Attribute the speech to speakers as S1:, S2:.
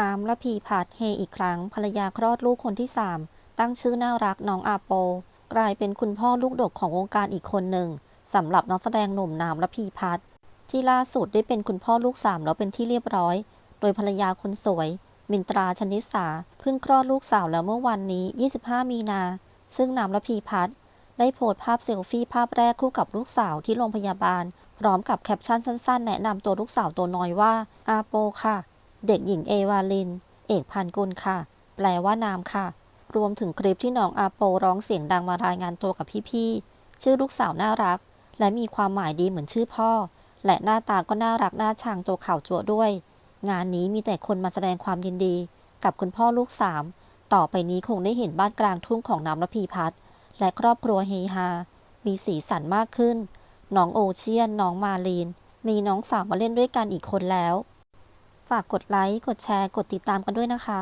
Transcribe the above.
S1: น้ำละพีพัดเฮอีกครั้ง ภรรยาคลอดลูกคนที่สามตั้งชื่อน่ารักน้องอาโป กลายเป็นคุณพ่อลูกดกของวงการอีกคนหนึ่งสำหรับนักแสดงหนุ่มนามละพีพัดที่ล่าสุดได้เป็นคุณพ่อลูกสามแล้วเป็นที่เรียบร้อย โดยภรรยาคนสวย มินตราชนิสาเพิ่งคลอดลูกสาวแล้วเมื่อวันนี้ 25 มีนา ซึ่งนามละพีพัดได้โพสต์ภาพเซลฟี่ภาพแรกคู่กับลูกสาวที่โรงพยาบาล พร้อมกับแคปชั่นสั้น ๆ แนะนำตัวลูกสาวตัวน้อยว่าอาโปค่ะ เด็กหญิงเอวาลิน เอกพันกุลค่ะ แปลว่านามค่ะ รวมถึงคลิปที่น้องอาโปร้องเสียงดังมารายงานตัวกับพี่ๆ ชื่อลูกสาวน่ารัก และมีความหมายดีเหมือนชื่อพ่อ และหน้าตาก็น่ารักน่าชังตัวข่าวจั่วด้วย งานนี้มีแต่คนมาแสดงความยินดี กับคุณพ่อลูกสาม ต่อไปนี้คงได้เห็นบ้านกลางทุ่งของน้ำระพีพัฒน์และครอบครัวเฮฮา มีสีสันมากขึ้น น้องโอเชียน น้องมาลีน มีน้องสาวมาเล่นด้วยกันอีกคนแล้ว ฝากกดไลค์ กดแชร์ กดติดตามกันด้วยนะคะ